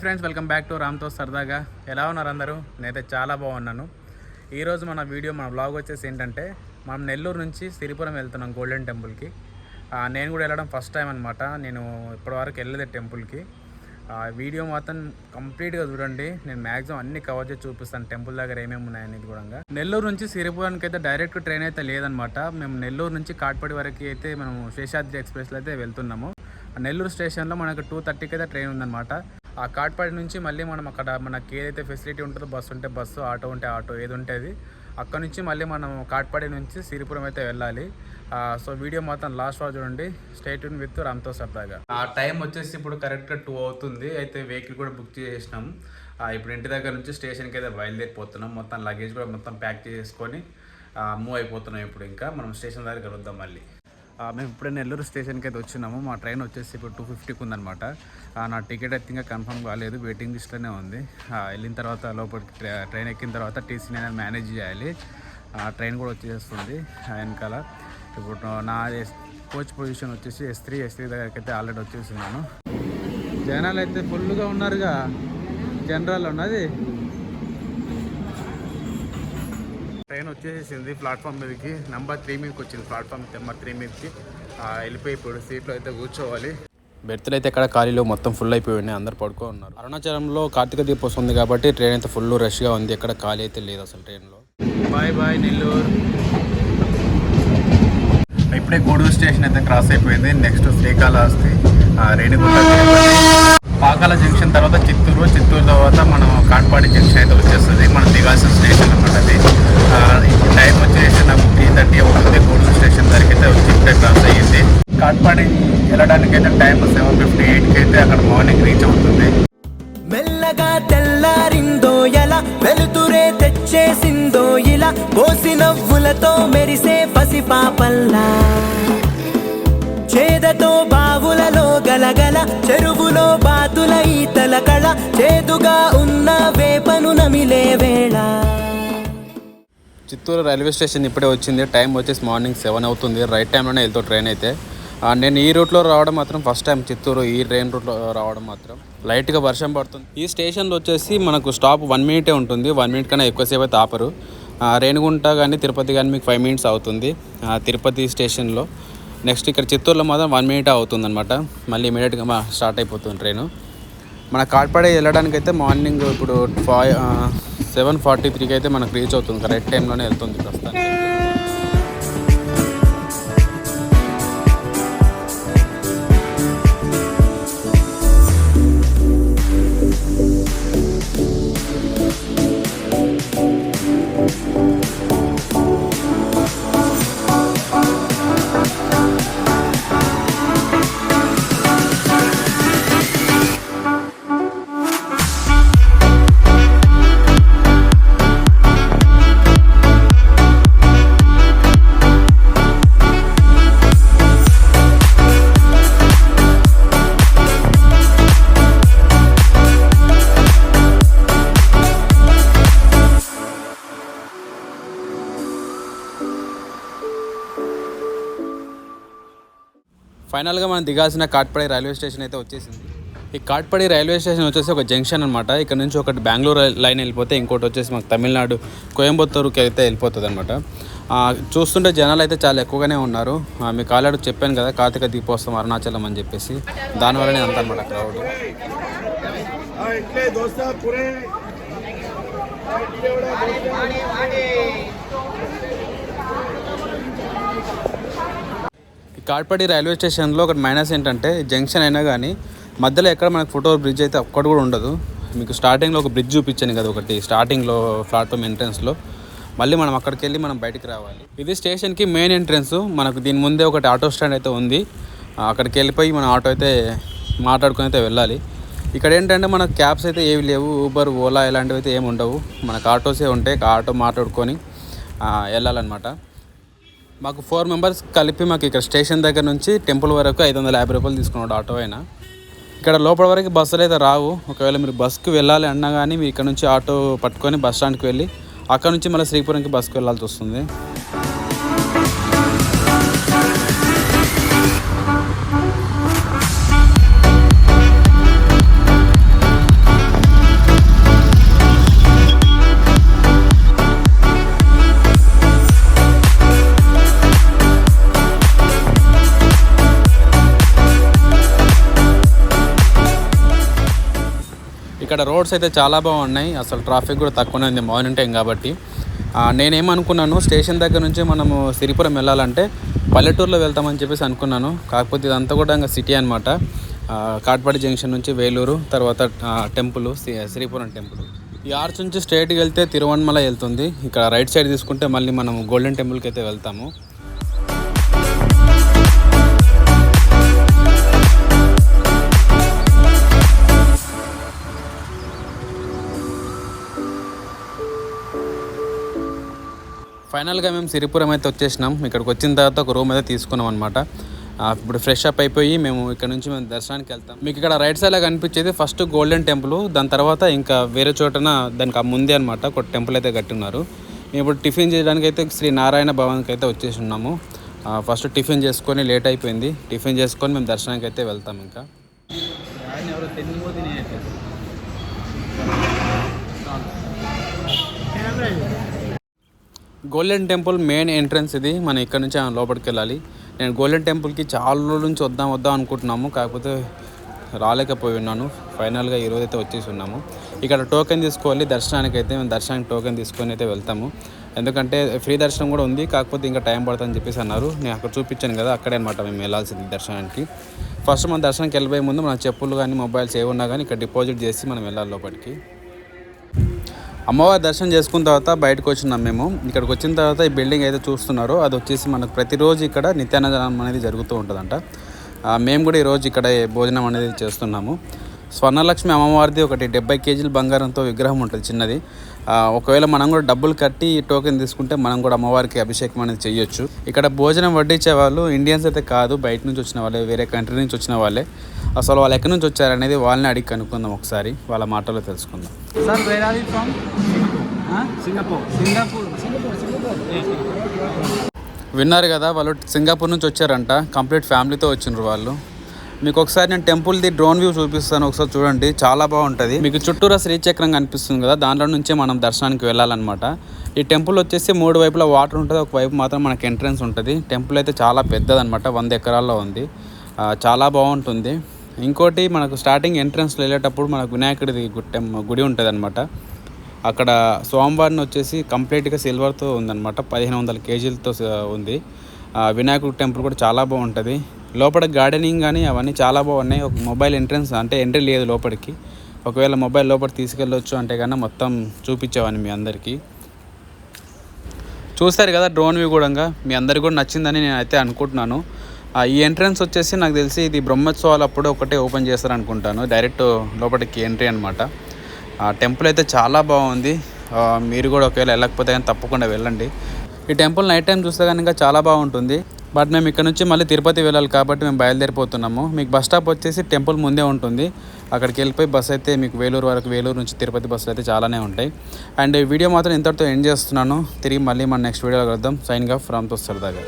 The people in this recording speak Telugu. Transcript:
Hi friends welcome back to రామ్తో సరదాగా. ఎలా ఉన్నారు అందరూ? నేనైతే చాలా బాగున్నాను. ఈరోజు మన వీడియో మన బ్లాగ్ వచ్చేసి ఏంటంటే మనం నెల్లూరు నుంచి సిరిపురం వెళ్తున్నాం గోల్డెన్ టెంపుల్కి నేను కూడా వెళ్ళడం ఫస్ట్ టైం అనమాట నేను ఇప్పటివరకు వెళ్ళలేదు టెంపుల్కి వీడియో మాత్రం కంప్లీట్గా చూడండి. నేను మ్యాక్సిమం అన్ని కవర్ చేసి చూపిస్తాను టెంపుల్ దగ్గర ఏమేమి ఉన్నాయనేది కూడా. నెల్లూరు నుంచి సిరిపురానికి అయితే డైరెక్ట్ ట్రైన్ అయితే లేదనమాట మేము నెల్లూరు నుంచి కాట్పడి వరకు అయితే మనం శేషాద్రి ఎక్స్ప్రెస్లో అయితే వెళ్తున్నాము. నెల్లూరు స్టేషన్లో మనకు టూ థర్టీకి అయితే ట్రైన్ ఉందన్నమాట. ఆ కాట్పాడి నుంచి మళ్ళీ మనం అక్కడ మనకి ఏదైతే ఫెసిలిటీ ఉంటుందో బస్సు ఉంటే బస్సు ఆటో ఉంటే ఆటో ఏది ఉంటే అది అక్కడ నుంచి మళ్ళీ మనం కాట్పాడి నుంచి సిరిపురం అయితే వెళ్ళాలి. సో వీడియో మాత్రం లాస్ట్ వరకు చూడండి. స్టేట్ విత్ రామ్తో సరదాగా ఆ టైం వచ్చేసి ఇప్పుడు కరెక్ట్గా టూ అవుతుంది. అయితే వెహికల్ కూడా బుక్ చేసేసినాం ఇప్పుడు ఇంటి దగ్గర నుంచి స్టేషన్కి అయితే బయలుదేరిపోతున్నాం. మొత్తం లగేజ్ కూడా మొత్తం ప్యాక్ చేసుకొని మూవ్ అయిపోతున్నాం ఇప్పుడు ఇంకా. మనం స్టేషన్ దగ్గర కలుద్దాం మళ్ళీ. మేము ఇప్పుడే నెల్లూరు స్టేషన్కి అయితే వచ్చినాము. మా ట్రైన్ వచ్చేసి ఇప్పుడు టూ ఫిఫ్టీకి ఉందనమాట నా టికెట్ అయితే ఇంకా కన్ఫర్మ్ కాలేదు. వెయిటింగ్ లిస్ట్లోనే ఉంది. వెళ్ళిన తర్వాత లోపలికి ట్రైన్ ఎక్కిన తర్వాత టీసీ నేను మేనేజ్ చేయాలి. ఆ, ట్రైన్ కూడా వచ్చేస్తుంది ఆ, వెనకాల. ఇప్పుడు నా కోచ్ పొజిషన్ వచ్చేసి ఎస్ త్రీ ఎస్ త్రీ దగ్గరికి అయితే ఆల్రెడీ వచ్చేస్తున్నాను. జనాలు అయితే ఫుల్గా ఉన్నారుగా. జనరల్ ఉన్నది. ట్రైన్ వచ్చేసింది ప్లాట్ఫామ్ మీదకి. నెంబర్ త్రీ మీదకి వచ్చింది ప్లాట్ఫామ్ నెంబర్ త్రీ మీదకి. వెళ్ళిపోయి ఇప్పుడు సీట్లో అయితే కూర్చోవాలి. బెర్త్లు అయితే ఎక్కడ ఖాళీలో మొత్తం ఫుల్ అయిపోయి అందరు పడుకో ఉన్నారు. అరుణాచలంలో కార్తీక దీపోత్సవం ఉంది కాబట్టి ట్రైన్ అయితే ఫుల్ రష్గా ఉంది. ఎక్కడ ఖాళీ అయితే లేదు అసలు ట్రైన్లో బాయ్ బాయ్ నెల్లూరు ఇప్పుడే గూడూరు స్టేషన్ అయితే క్రాస్ అయిపోయింది. నెక్స్ట్ శ్రీకాళహస్తి రేణిగుంట. పాకాల జంక్షన్ తర్వాత చిత్తూరు. చిత్తూరు తర్వాత మనం కాట్పాడి జంక్షన్ అయితే వచ్చేస్తుంది. మనం దిగాల్సిన స్టేషన్ అనమాట అది ఆ, ఇప్పుడు టైం వచ్చేసి నాకు త్రీ థర్టీ అవుతుంది గూడూరు స్టేషన్ దగ్గరికి అయితే వచ్చి ఇప్పుడే క్రాస్ అయ్యింది కాట్పాడి వెళ్ళడానికి అయితే టైం సెవెన్ ఫిఫ్టీ ఎయిట్కి అయితే అక్కడ మార్నింగ్ రీచ్ అవుతుంది. మెల్లగా తెల్లారిందో ఎలా వెలుతురే తెచ్చేసిందో ఇలా పోసి నవ్వులతో మెరిసే పసిపాపల్లా చేదతో బావులలో గలగల చెరువులో బాతుల ఈతల కళ చేదుగా ఉన్న వేపను నమిలే వేళ. చిత్తూరు రైల్వే స్టేషన్ ఇప్పుడే వచ్చింది. టైం వచ్చేసి మార్నింగ్ సెవెన్ అవుతుంది. రైట్ టైంలోనే వెళ్తాం ట్రైన్ అయితే. నేను ఈ రూట్లో రావడం మాత్రం ఫస్ట్ టైం చిత్తూరు ఈ ట్రైన్ రూట్లో రావడం మాత్రం. లైట్గా వర్షం పడుతుంది. ఈ స్టేషన్లో వచ్చేసి మనకు స్టాప్ వన్ మినిటే ఉంటుంది. వన్ మినిట్ కన్నా ఎక్కువసేపు అయితే ఆపరు. ఆ, రేణిగుంట కానీ తిరుపతి కానీ మీకు ఫైవ్ మినిట్స్ అవుతుంది. తిరుపతి స్టేషన్లో నెక్స్ట్ ఇక్కడ చిత్తూరులో మాత్రం వన్ మినిట్ అవుతుంది అనమాట మళ్ళీ ఇమీడియట్గా మా స్టార్ట్ అయిపోతుంది ట్రైను మన కాట్పాడి వెళ్ళడానికి అయితే మార్నింగ్ ఇప్పుడు ఫైవ్ సెవెన్ ఫార్టీ త్రీకి అయితే మనకు రీచ్ అవుతుంది. కరెక్ట్ టైంలోనే వెళ్తుంది ప్రస్తుతానికి. ఫైనల్గా మనం దిగాల్సిన కాట్పడి రైల్వే స్టేషన్ అయితే వచ్చేసింది. ఈ కాట్పడి రైల్వే స్టేషన్ వచ్చేసి ఒక జంక్షన్ అనమాట ఇక్కడ నుంచి ఒకటి బెంగళూరు లైన్ వెళ్ళిపోతే ఇంకోటి వచ్చేసి మాకు తమిళనాడు కోయంబత్తూరుకి అయితే వెళ్ళిపోతుంది అనమాట చూస్తుంటే జనాలు అయితే చాలా ఎక్కువగానే ఉన్నారు. ఆ, మీకు ఆల్రెడీ చెప్పాను కదా కార్తీక దీపోత్సవం అరుణాచలం అని చెప్పేసి. దానివల్లనే అంత అనమాట క్రౌడ్ ఈ కాట్పాడి రైల్వే స్టేషన్లో ఒకటి మైనస్ ఏంటంటే జంక్షన్ అయినా కానీ మధ్యలో ఎక్కడ మనకు ఫోటో బ్రిడ్జ్ అయితే ఒక్కటి కూడా ఉండదు. మీకు స్టార్టింగ్లో ఒక బ్రిడ్జ్ చూపించాను కదా ఒకటి స్టార్టింగ్లో ప్లాట్ఫామ్ ఎంట్రెన్స్లో. మళ్ళీ మనం అక్కడికి వెళ్ళి మనం బయటికి రావాలి. ఇది స్టేషన్కి మెయిన్ ఎంట్రెన్స్. మనకు దీని ముందే ఒకటి ఆటో స్టాండ్ అయితే ఉంది. అక్కడికి వెళ్ళిపోయి మన ఆటో అయితే మాట్లాడుకొని అయితే వెళ్ళాలి. ఇక్కడ ఏంటంటే మనకు క్యాబ్స్ అయితే ఏవి లేవు. ఊబర్ ఓలా ఇలాంటివి అయితే ఏమి ఉండవు. మనకు ఆటోసే ఉంటాయి. ఆ ఆటో మాట్లాడుకొని వెళ్ళాలన్నమాట. మాకు ఫోర్ మెంబర్స్ కలిపి మాకు ఇక్కడ స్టేషన్ దగ్గర నుంచి టెంపుల్ వరకు ఐదు వందల యాభై రూపాయలు తీసుకున్నాడు ఆటో అయినా ఇక్కడ లోపల వరకు బస్సులు అయితే రావు. ఒకవేళ మీరు బస్కి వెళ్ళాలి అన్నా కానీ మీరు ఇక్కడ నుంచి ఆటో పట్టుకొని బస్ స్టాండ్కి వెళ్ళి అక్కడ నుంచి మళ్ళీ శ్రీపురంకి బస్కి వెళ్ళాల్సి వస్తుంది. ఇక్కడ రోడ్స్ అయితే చాలా బాగున్నాయి. అసలు ట్రాఫిక్ కూడా తక్కువనే ఉంది మార్నింగ్ టైం కాబట్టి. నేనేమనుకున్నాను స్టేషన్ దగ్గర నుంచి మనము సిరిపురం వెళ్ళాలంటే పల్లెటూరులో వెళ్తామని చెప్పేసి అనుకున్నాను. కాకపోతే ఇదంతా కూడా ఇంకా సిటీ అనమాట కాట్పాడి జంక్షన్ నుంచి వేలూరు తర్వాత టెంపుల్ శ్రీపురం టెంపుల్. ఈ ఆర్చ్ నుంచి స్ట్రైట్కి వెళ్తే తిరువణమల వెళ్తుంది. ఇక్కడ రైట్ సైడ్ తీసుకుంటే మళ్ళీ మనం గోల్డెన్ టెంపుల్కి అయితే వెళ్తాము. ఫైనల్గా మేము సిరిపురం అయితే వచ్చేసినాం. ఇక్కడికి వచ్చిన తర్వాత ఒక రూమ్ అయితే తీసుకున్నాం అనమాట ఇప్పుడు ఫ్రెష్ అప్ అయిపోయి మేము ఇక్కడ నుంచి మేము దర్శనానికి వెళ్తాం. మీకు ఇక్కడ రైట్ సైడ్లో కనిపించేది? ఫస్ట్ గోల్డెన్ టెంపుల్ దాని తర్వాత ఇంకా వేరే చోటన దానికి ఆ ముందే అనమాట ఒక టెంపుల్ అయితే కట్టున్నారు. మేము ఇప్పుడు టిఫిన్ చేయడానికి అయితే శ్రీ నారాయణ భవన్కి అయితే వచ్చేసి ఉన్నాము. ఫస్ట్ టిఫిన్ చేసుకొని లేట్ అయిపోయింది. టిఫిన్ చేసుకొని మేము దర్శనానికి అయితే వెళ్తాం ఇంకా. గోల్డెన్ టెంపుల్ మెయిన్ ఎంట్రన్స్ ఇది. మనం ఇక్కడ నుంచి లోపలికి వెళ్ళాలి. నేను గోల్డెన్ టెంపుల్కి చాలా రోజుల నుంచి వద్దాం వద్దాం అనుకుంటున్నాము. కాకపోతే రాలేకపోయి ఉన్నాను. ఫైనల్గా ఈరోజు అయితే వచ్చేసి ఉన్నాము. ఇక్కడ టోకెన్ తీసుకోవాలి. దర్శనానికి అయితే మేము దర్శనానికి టోకెన్ తీసుకొని అయితే వెళ్తాము. ఎందుకంటే ఫ్రీ దర్శనం కూడా ఉంది. కాకపోతే ఇంకా టైం పడుతుందని చెప్పేసి అన్నారు. నేను అక్కడ చూపించాను కదా అక్కడే అనమాట మేము వెళ్ళాల్సింది దర్శనానికి. ఫస్ట్ మన దర్శనానికి వెళ్ళిపోయే ముందు మన చెప్పులు కానీ మొబైల్స్ ఏమున్నా కానీ ఇక్కడ డిపాజిట్ చేసి మనం వెళ్ళాలి లోపలికి. అమ్మవారి దర్శనం చేసుకున్న తర్వాత బయటకు వచ్చినాం మేము. ఇక్కడికి వచ్చిన తర్వాత ఈ బిల్డింగ్ అయితే చూస్తున్నారో అది వచ్చేసి మనకు ప్రతిరోజు ఇక్కడ నిత్యాన్నదానం అనేది జరుగుతూ ఉంటుందంట. మేము కూడా ఈరోజు ఇక్కడ భోజనం అనేది చేస్తున్నాము. స్వర్ణలక్ష్మి అమ్మవారిది ఒకటి డెబ్బై కేజీల బంగారంతో విగ్రహం ఉంటుంది చిన్నది. ఒకవేళ మనం కూడా డబ్బులు కట్టి ఈ టోకెన్ తీసుకుంటే మనం కూడా అమ్మవారికి అభిషేకం అనేది చేయొచ్చు. ఇక్కడ భోజనం వడ్డించే వాళ్ళు ఇండియన్స్ అయితే కాదు బయట నుంచి వచ్చిన వాళ్ళే వేరే కంట్రీ నుంచి వచ్చిన వాళ్ళే. అసలు వాళ్ళు ఎక్కడి నుంచి వచ్చారనేది వాళ్ళని అడిగి కనుక్కుందాం ఒకసారి. వాళ్ళ మాటలో తెలుసుకుందాం. from? Huh? Singapore. Singapore. Singapore. Singapore. విన్నారు కదా వాళ్ళు సింగపూర్ నుంచి వచ్చారంట. కంప్లీట్ ఫ్యామిలీతో వచ్చిండ్రు వాళ్ళు. మీకు ఒకసారి నేను టెంపుల్ది డ్రోన్ వ్యూ చూపిస్తాను. ఒకసారి చూడండి. చాలా బాగుంటుంది. మీకు చుట్టూరా శ్రీచక్రం కనిపిస్తుంది కదా దాంట్లో నుంచే మనం దర్శనానికి వెళ్ళాలన్నమాట. ఈ టెంపుల్ వచ్చేసి మూడు వైపులా వాటర్ ఉంటుంది. ఒక వైపు మాత్రం మనకి ఎంట్రన్స్ ఉంటుంది. టెంపుల్ అయితే చాలా పెద్దదన్నమాట. వంద ఎకరాల్లో ఉంది. చాలా బాగుంటుంది. ఇంకోటి మనకు స్టార్టింగ్ ఎంట్రన్స్లో వెళ్ళేటప్పుడు మనకు వినాయకుడిది గు- గుడి ఉంటుంది అనమాట అక్కడ స్వామివారిని వచ్చేసి కంప్లీట్గా సిల్వర్తో ఉందన్నమాట. పదిహేను వందల కేజీలతో ఉంది. వినాయకుడి టెంపుల్ కూడా చాలా బాగుంటుంది. లోపల గార్డెనింగ్ కానీ అవన్నీ చాలా బాగున్నాయి. ఒక మొబైల్ ఎంట్రన్స్ అంటే ఎంట్రీ లేదు లోపలికి. ఒకవేళ మొబైల్ లోపల తీసుకెళ్ళొచ్చు అంటే కన్నా మొత్తం చూపించేవాన్ని మీ అందరికీ. చూస్తారు కదా డ్రోన్ వ్యూ కూడా మీ అందరికి కూడా నచ్చిందని నేను అయితే అనుకుంటున్నాను. ఈ ఎంట్రన్స్ వచ్చేసి నాకు తెలిసి ఇది బ్రహ్మోత్సవాలు అప్పుడు ఒకటే ఓపెన్ చేస్తారు అనుకుంటాను డైరెక్ట్ లోపలికి ఎంట్రీ అనమాట ఆ టెంపుల్ అయితే చాలా బాగుంది. మీరు కూడా ఒకవేళ వెళ్ళకపోతే కానీ తప్పకుండా వెళ్ళండి. ఈ టెంపుల్ నైట్ టైం చూస్తే కనుక చాలా బాగుంటుంది. బట్ మేము ఇక్కడ నుంచి మళ్ళీ తిరుపతి వెళ్ళాలి కాబట్టి మేము బయలుదేరిపోతున్నాము. మీకు బస్ స్టాప్ వచ్చేసి టెంపుల్ ముందే ఉంటుంది. అక్కడికి వెళ్ళిపోయి బస్ అయితే మీకు వేలూరు వరకు వేలూరు నుంచి తిరుపతి బస్సులు అయితే చాలానే ఉంటాయి. అండ్ ఈ వీడియో మాత్రం ఇంతటితో ఎండ్ చేస్తున్నాను. తిరిగి మళ్ళీ మన నెక్స్ట్ వీడియోలో కలుద్దాం. సైన్గా ఫ్రమ్తో సరదాగా